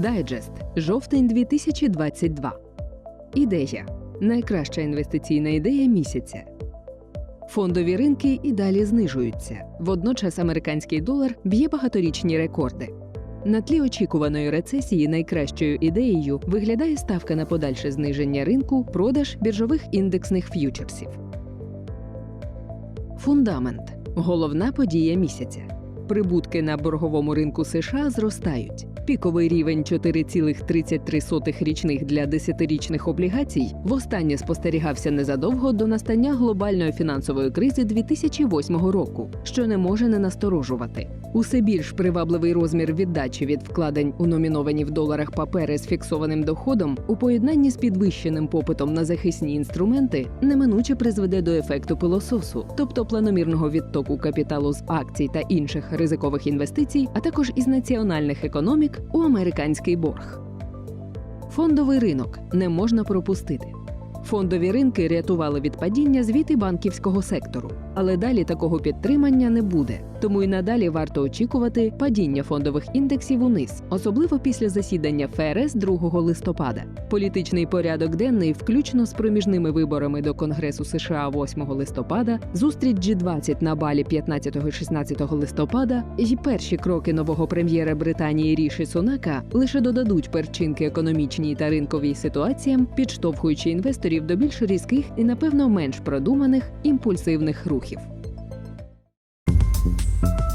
Дайджест. Жовтень 2022. Ідея. Найкраща інвестиційна ідея місяця. Фондові ринки і далі знижуються. Водночас американський долар б'є багаторічні рекорди. На тлі очікуваної рецесії найкращою ідеєю виглядає ставка на подальше зниження ринку, продаж біржових індексних ф'ючерсів. Фундамент головна подія місяця. Прибутки на борговому ринку США зростають. Піковий рівень 4,33 річних для 10-річних облігацій востаннє спостерігався незадовго до настання глобальної фінансової кризи 2008 року, що не може не насторожувати. Усе більш привабливий розмір віддачі від вкладень у номіновані в доларах папери з фіксованим доходом у поєднанні з підвищеним попитом на захисні інструменти неминуче призведе до ефекту пилососу, тобто планомірного відтоку капіталу з акцій та інших ризикових інвестицій, а також із національних економік у американський борг. Фондовий ринок не можна пропустити. Фондові ринки рятували від падіння звіти банківського сектору, але далі такого підтримання не буде. Тому і надалі варто очікувати падіння фондових індексів униз, особливо після засідання ФРС 2 листопада. Політичний порядок денний, включно з проміжними виборами до Конгресу США 8 листопада, зустріч G20 на балі 15-16 листопада і перші кроки нового прем'єра Британії Ріші Сунака лише додадуть перчинки економічній та ринковій ситуаціям, підштовхуючи інвесторів до більш різких і напевно менш продуманих імпульсивних рухів. you